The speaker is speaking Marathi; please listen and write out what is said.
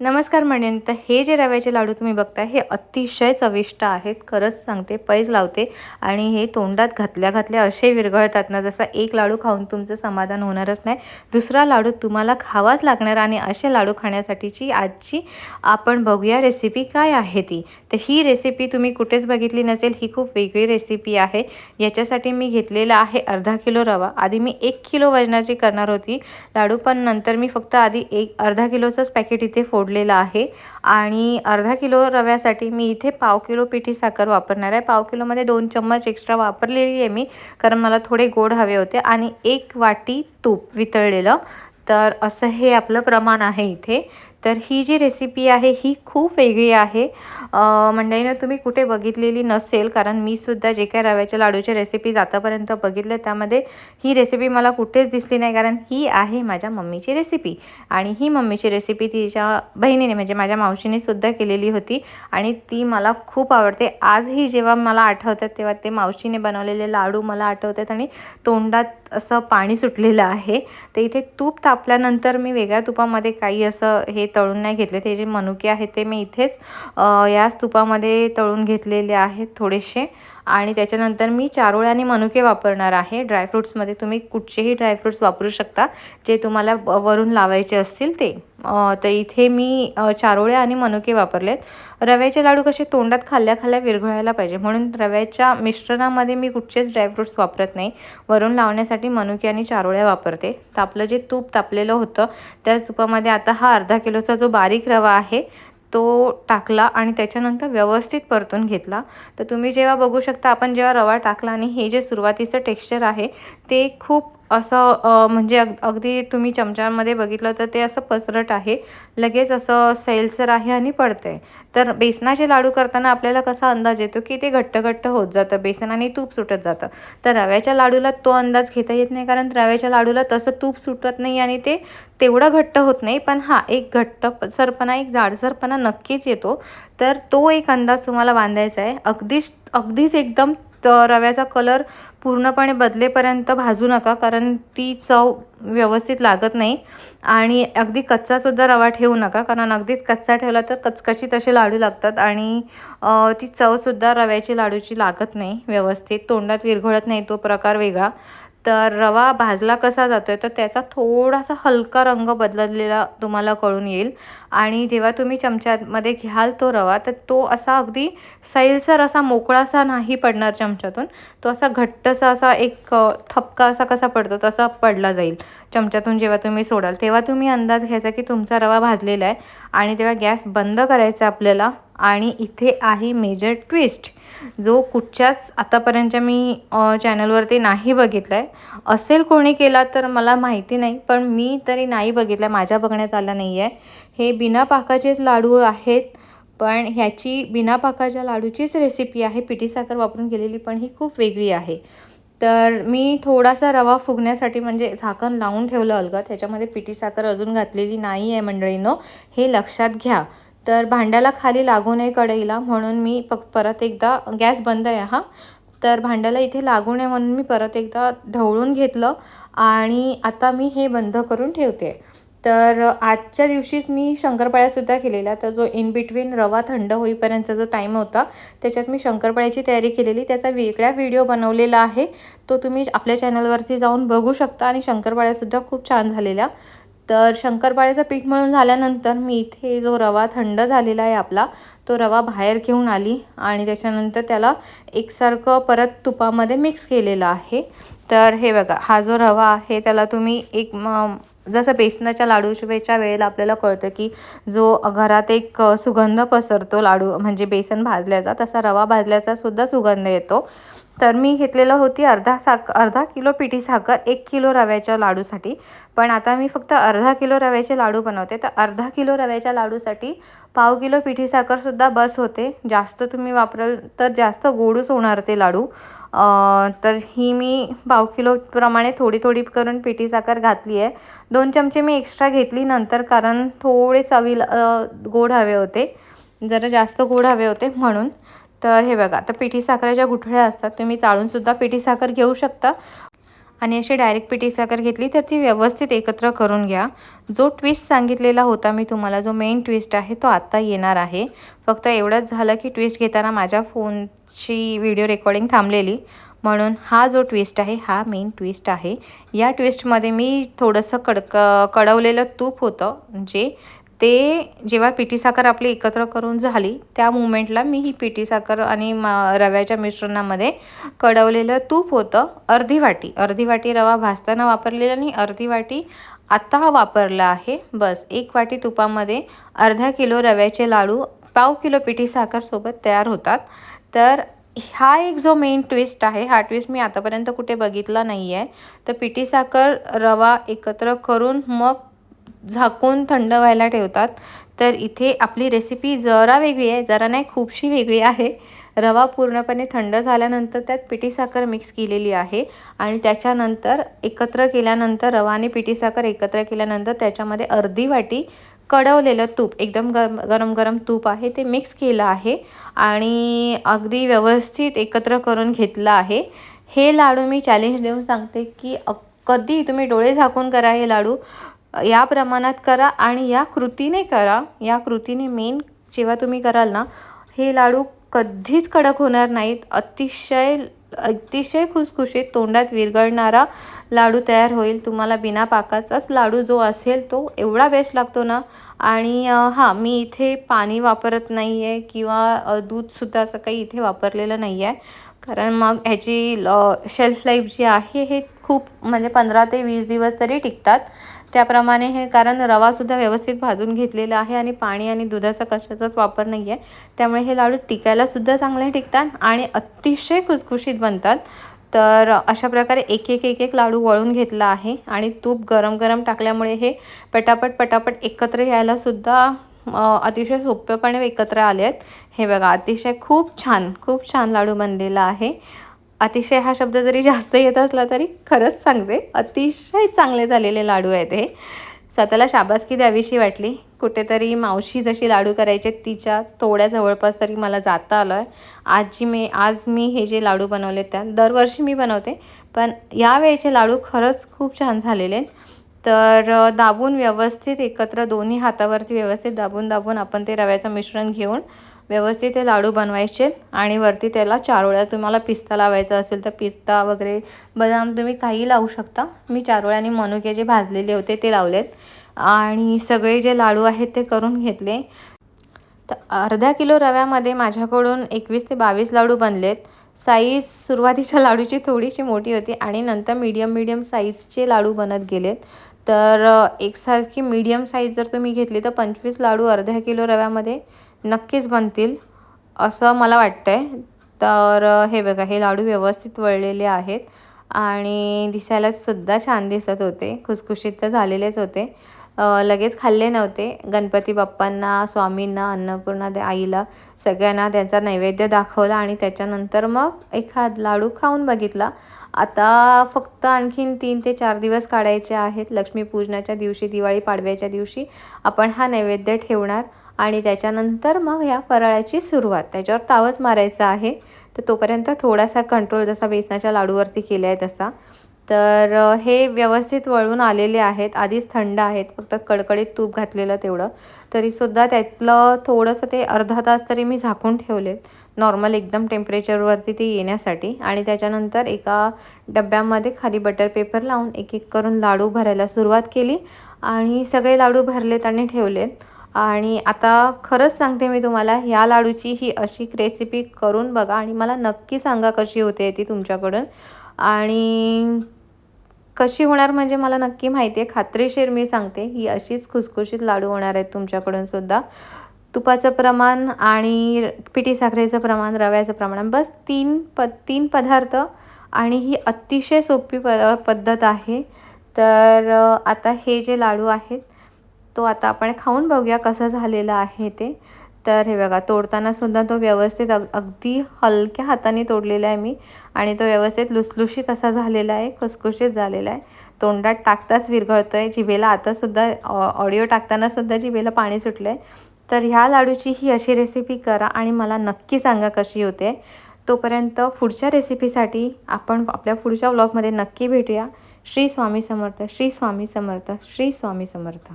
नमस्कार म्हणेन तर हे जे रव्याचे लाडू तुम्ही बघताय हे अतिशय चविष्ट आहेत. खरंच सांगते पैज लावते आणि हे तोंडात घातल्या घातल्या असे विरघळतात ना जसा एक लाडू खाऊन तुमचं समाधान होणारच नाही. दुसरा लाडू तुम्हाला खावाच लागणार आणि असे लाडू खाण्यासाठीची आजची आपण बघूया रेसिपी काय आहे ती. तर ही रेसिपी तुम्ही कुठेच बघितली नसेल ही खूप वेगळी रेसिपी आहे. याच्यासाठी मी घेतलेला आहे अर्धा किलो रवा. आधी मी एक किलो वजनाची करणार होती. लाडू पण नंतर मी फक्त आधी एक अर्धा किलोचंच पॅकेट इथे फोड फोडलेलं आहे. आणि अर्धा किलो रव्यासाठी मी इथे पाव किलो पिठी साखर वापरणार आहे. पाव किलोमध्ये दोन चम्मच एक्स्ट्रा वापरलेली आहे मी कारण मला थोडे गोड हवे होते आणि एक वाटी तूप वितळलेलं. तर असं हे आपलं प्रमाण आहे इथे. तर ही जी रेसिपी आहे ही खूप वेगळी आहे. मंडळीनं तुम्ही कुठे बघितलेली नसेल कारण मी सुद्धा जे काय रव्याच्या लाडूच्या रेसिपीज आतापर्यंत बघितल्या त्यामध्ये ही रेसिपी मला कुठेच दिसली नाही कारण ही आहे माझ्या मम्मीची रेसिपी आणि ही मम्मीची रेसिपी तिच्या बहिणीने म्हणजे माझ्या मावशीने सुद्धा केलेली होती. आणि ती मला खूप आवडते. आजही जेव्हा मला आठवतात तेव्हा ते मावशीने बनवलेले लाडू मला आठवतात आणि तोंडात असं पाणी सुटलेलं आहे. तर इथे तूप तापल्यानंतर मी वेगळ्या तुपामध्ये काही असं हे तळून नाही घेतले. ते जे मनुके आहेत ते मी इथेच या स्तूपामध्ये तळून घेतलेले आहेत थोडेसे. आणि त्याच्यानंतर मी चारोळे आणि मनुके वापरणार आहे. ड्रायफ्रूट्समध्ये तुम्ही कुठचेही ड्रायफ्रूट्स वापरू शकता. जे तुम्हाला वरून लावायचे असतील ते. तर इथे मी चारोळे आणि मनुके वापरलेत. रव्याचे लाडू कसे तोंडात खाल्ल्या खाल्ल्या विरघळायला पाहिजे. म्हणून रव्याच्या मिश्रणामध्ये मी कुठचेच ड्रायफ्रूट्स वापरत नाही. वरून लावण्यासाठी मनुके आणि चारोळ्या वापरते. तर आपलं जे तूप तापलेलं होतं त्याच तुपामध्ये आता हा अर्धा किलोचा जो बारीक रवा आहे तो टाकला आणि त्याच्यानंतर व्यवस्थित परतून घेतला. तर तुम्ही जेव्हा बघू शकता आपण जेव्हा रवा टाकला आणि हे जे सुरुवातीचं टेक्स्चर आहे ते खूप असं म्हणजे अग अगदी तुम्ही चमच्यामध्ये बघितलं तर ते असं पसरट आहे. लगेच असं सैलसर आहे आणि पडतं आहे तर बेसनाचे लाडू करताना आपल्याला कसा अंदाज येतो की ते घट्ट घट्ट होत जातं बेसन आणि तूप सुटत जातं. तर रव्याच्या लाडूला तो अंदाज घेता येत नाही कारण रव्याच्या लाडूला तसं तूप सुटत नाही आणि ते तेवढं घट्ट होत नाही. पण हा एक घट्ट सरपणा एक जाडसरपणा नक्कीच येतो. तर तो एक अंदाज तुम्हाला बांधायचा आहे. अगदीच अगदीच एकदम तर रव्याचा कलर पूर्णपणे बदलेपर्यंत भाजू नका कारण ती चव व्यवस्थित लागत नाही. आणि अगदी कच्चासुद्धा रवा ठेवू नका कारण अगदीच कच्चा ठेवला तर कचकची तसे लाडू लागतात आणि ती चवसुद्धा रव्याची लाडूची लागत नाही व्यवस्थित. तोंडात विरघळत नाही तो प्रकार वेगळा. तर रवा भाजला कसा जातो आहे तर त्याचा थोडासा हलका रंग बदललेला तुम्हाला कळून येईल. आणि जेव्हा तुम्ही चमच्यामध्ये घ्याल तो रवा तर तो असा अगदी सैलसर असा मोकळासा नाही पडणार चमच्यातून. तो असा घट्टसा असा एक थपका असा कसा पडतो तसा पडला जाईल चमच्यातून जेव्हा तुम्ही सोडाल. तेव्हा तुम्ही अंदाज घ्यायचा की तुमचा रवा भाजलेला आहे आणि तेव्हा गॅस बंद करायचा आपल्याला आणि इथे आहे मेजर ट्विस्ट जो कुठच्याच आतापर्यंतच्या मी चॅनलवरती नाही बघितला आहे असेल कोणी केला तर मला माहिती नाही पण मी तरी नाही बघितलं माझ्या बघण्यात आलं नाही आहे हे बिना पाकाचेच लाडू आहेत पण ह्याची बिना पाकाच्या लाडूचीच रेसिपी आहे. पिठी साखर वापरून केलेली पण ही खूप वेगळी आहे. तर मी थोडासा रवा फुगण्यासाठी म्हणजे झाकण लावून ठेवलं अलगत त्याच्यामध्ये पिठी साखर अजून घातलेली नाही आहे मंडळीनं. हे लक्षात घ्या. तर भांड्याला खाली लागू नये कढईला म्हणून मी प परत एकदा गॅस बंद आहे हा. तर भांड्याला इथे लागू नये म्हणून मी परत एकदा ढवळून घेतलं आणि आता मी हे बंद करून ठेवते. तर आजच्या दिवशीच मी शंकरपाळ्यासुद्धा केलेल्या. तर जो इन बिटवीन रवा थंड होईपर्यंतचा जो टाईम होता त्याच्यात मी शंकरपाळ्याची तयारी केलेली. त्याचा वेगळा व्हिडिओ बनवलेला आहे. तो तुम्ही आपल्या चॅनलवरती जाऊन बघू शकता आणि शंकरपाळ्यासुद्धा खूप छान झालेल्या. तर शंकरपाळ्याचं पीठ मळून झाल्यानंतर मी इथे जो रवा थंड झालेला आहे आपला तो रवा बाहेर घेऊन आली आणि त्याच्यानंतर त्याला एकसारखं परत तुपामध्ये मिक्स केलेलं आहे. तर हे बघा हा जो रवा आहे त्याला तुम्ही एक म जसं बेसनाच्या लाडूच्या वेळेला आपल्याला कळतं की जो घरात एक सुगंध पसरतो लाडू म्हणजे बेसन भाजल्याचा तसा रवा भाजल्याचा सुद्धा सुगंध येतो. तर मी घेतलेलं होती अर्धा साखर अर्धा किलो पिठी साखर एक किलो रव्याच्या लाडूसाठी. पण आता मी फक्त अर्धा किलो रव्याचे लाडू बनवते. तर अर्धा किलो रव्याच्या लाडूसाठी पाव किलो पिठी साखरसुद्धा बस होते. जास्त तुम्ही वापराल तर जास्त गोडूच होणार ते लाडू. तर ही मी पाव किलोप्रमाणे थोडी थोडी करून पिठी साखर घातली आहे. दोन चमचे मी एक्स्ट्रा घेतली नंतर कारण थोडे चवीला गोड हवे होते. जरा जास्त गोड हवे होते म्हणून. तर हे बघा आता पिठी साखरेच्या गुठळ्या असतात तुम्ही चाळूनसुद्धा पिठी साखर घेऊ शकता. आणि अशी डायरेक्ट पिठी साखर घेतली तर ती व्यवस्थित एकत्र करून घ्या. जो ट्विस्ट सांगितलेला होता मी तुम्हाला जो मेन ट्विस्ट आहे तो आत्ता येणार आहे. फक्त एवढंच झालं की ट्विस्ट घेताना माझ्या फोनची व्हिडिओ रेकॉर्डिंग थांबलेली. म्हणून हा जो ट्विस्ट आहे हा मेन ट्विस्ट आहे. या ट्विस्टमध्ये मी थोडंसं कडक कडवलेलं तूप होतं जे ते जेव्हा पिठी साखर आपली एकत्र करून झाली त्या मुमेंटला मी ही पिठी साखर आणि रव्याच्या मिश्रणामध्ये कडवलेलं तूप होतं अर्धी वाटी. अर्धी वाटी रवा भाजताना वापरलेला आणि अर्धी वाटी आत्ता वापरला आहे. बस एक वाटी तुपामध्ये अर्धा किलो रव्याचे लाडू पाव किलो पिठी साखरसोबत तयार होतात. तर हा एक जो मेन ट्विस्ट आहे हा ट्विस्ट मी आतापर्यंत कुठे बघितला नाही आहे तर पिठी साखर रवा एकत्र करून मग झाकून थंड व्हायला ठेवतात. तर इथे आपली रेसिपी जरा वेगळी आहे जरा नाही खूपशी वेगळी आहे. रवा पूर्णपणे थंड झाल्यानंतर त्यात पिठी साखर मिक्स केलेली आहे. आणि त्याच्यानंतर एकत्र केल्यानंतर रवा आणि पिठी साखर एकत्र केल्यानंतर त्याच्यामध्ये अर्धी वाटी कडवलेलं तूप एकदम गरम गरम गरम तूप आहे ते मिक्स केलं आहे. आणि अगदी व्यवस्थित एकत्र करून घेतलं आहे. हे लाडू मी चॅलेंज देऊन सांगते की कधी तुम्ही डोळे झाकून करा हे लाडू. या प्रमाणात करा आणि या कृतीने करा. या कृतीने मेन जेव्हा तुम्ही कराल ना हे लाडू कधीच कडक होणार नाहीत. अतिशय अतिशय खुसखुशीत तोंडात विरघळणारा लाडू तयार होईल. तुम्हाला बिना पाकाचाच लाडू जो असेल तो एवढा बेस्ट लागतो ना. आणि हां मी इथे पाणी वापरत नाही आहे किंवा दूधसुद्धा असं काही इथे वापरलेलं नाही आहे कारण मग ह्याची शेल्फ लाईफ जी आहे हे खूप म्हणजे पंधरा ते वीस दिवस तरी टिकतात. त्याप्रमाणे हे कारण रवासुद्धा व्यवस्थित भाजून घेतलेला आहे आणि पाणी आणि दुधाचा कशाचाच वापर नाही आहे. त्यामुळे हे लाडू टिकायलासुद्धा चांगले टिकतात आणि अतिशय खुसखुशीत बनतात. तर अशा प्रकारे एक एक एक एक लाडू वळून घेतला आहे आणि तूप गरम गरम टाकल्यामुळे हे पटापट पटापट एकत्र यायलासुद्धा अतिशय सोप्यपणे एकत्र आले आहेत हे बघा अतिशय खूप छान खूप छान लाडू बनलेला आहे. अतिशय हा शब्द जरी जास्त येत असला तरी खरंच सांगते अतिशय चांगले झालेले लाडू आहेत हे. स्वतःला शाबासकी द्यावीशी वाटली. कुठेतरी मावशी जशी लाडू करायचे तिच्या थोड्या जवळपास तरी मला जाता आलं आहे आजी मी आज मी हे जे लाडू बनवले त्या दरवर्षी मी बनवते. पण यावेळेचे लाडू खरंच खूप छान झालेले. तर दाबून व्यवस्थित एकत्र दोन्ही हातावरती व्यवस्थित दाबून दाबून आपण ते रव्याचं मिश्रण घेऊन व्यवस्थित ते लाडू बनवायचे आणि वरती त्याला चारोळ्या तुम्हाला पिस्ता लावायचा असेल तर पिस्ता वगैरे बदाम तुम्ही काही लावू शकता. मी चारोळ्याने मनुके जे भाजलेले होते ते लावलेत. आणि सगळे जे लाडू आहेत ते करून घेतले. तर अर्ध्या किलो रव्यामध्ये माझ्याकडून एकवीस ते बावीस लाडू बनलेत. साईज सुरुवातीच्या लाडूची थोडीशी मोठी होती आणि नंतर मीडियम मीडियम साईजचे लाडू बनत गेलेत. तर एकसारखी मीडियम साईज जर तुम्ही घेतली तर पंचवीस लाडू अर्ध्या किलो रव्यामध्ये नक्कीच बनतील असं मला वाटतं आहे तर हे बघा हे लाडू व्यवस्थित वळलेले आहेत आणि दिसायला सुद्धा छान दिसत होते. खुसखुशीत तर झालेलेच होते. लगेच खाल्ले नव्हते. गणपती बाप्पांना स्वामींना अन्नपूर्णा आईला सगळ्यांना त्यांचा नैवेद्य दाखवला आणि त्याच्यानंतर मग एखाद लाडू खाऊन बघितला. आता फक्त आणखीन तीन ते चार दिवस काढायचे आहेत. लक्ष्मीपूजनाच्या दिवशी दिवाळी पाडव्याच्या दिवशी आपण हा नैवेद्य ठेवणार आणि त्याच्यानंतर मग ह्या फराळाची सुरुवात. त्याच्यावर तावच मारायचा आहे. तर तोपर्यंत थोडासा कंट्रोल जसा बेसनाच्या लाडूवरती केला आहे तसा. तर हे व्यवस्थित वळून आलेले आहेत. आधीच थंड आहेत. फक्त कडकडीत तूप घातलेलं तेवढं. तरीसुद्धा त्यातलं थोडंसं ते अर्धा तास तरी मी झाकून ठेवलेत. नॉर्मल एकदम टेम्परेचरवरती ते येण्यासाठी. आणि त्याच्यानंतर एका डब्यामध्ये खाली बटर पेपर लावून एक एक करून लाडू भरायला सुरुवात केली. आणि सगळे लाडू भरलेत आणि ठेवलेत. आणि आता खरंच सांगते मी तुम्हाला या लाडूची ही अशी रेसिपी करून बघा आणि मला नक्की सांगा कशी होते ती तुमच्याकडून. आणि कशी होणार म्हणजे मला नक्की माहिती आहे. खात्रीशीर मी सांगते. ही अशीच खुसखुशीत लाडू होणार आहेत तुमच्याकडून सुद्धा. तुपाचं प्रमाण आणि पिठी साखरेचं प्रमाण रव्याचं प्रमाण बस तीन प तीन पदार्थ. आणि ही अतिशय सोपी प पद्धत आहे. तर आता हे जे लाडू आहेत तो आता आपण खाऊन बघूया कसं झालेलं आहे ते. तर हे बघा तोडताना सुद्धा तो व्यवस्थित अग अगदी हलक्या हाताने तोडलेला आहे मी. आणि तो व्यवस्थित लुसलुशीत असा झालेला आहे खुसखुशीत झालेला आहे. तोंडात टाकताच विरघळतो आहे जिभेला आतासुद्धा ऑडिओ टाकतानासुद्धा जिभेला पाणी सुटलं आहे तर ह्या लाडूची ही अशी रेसिपी करा आणि मला नक्की सांगा कशी होते. तोपर्यंत पुढच्या रेसिपीसाठी आपण आपल्या पुढच्या व्लॉगमध्ये नक्की भेटूया. श्री स्वामी समर्थ श्री स्वामी समर्थ श्री स्वामी समर्थ.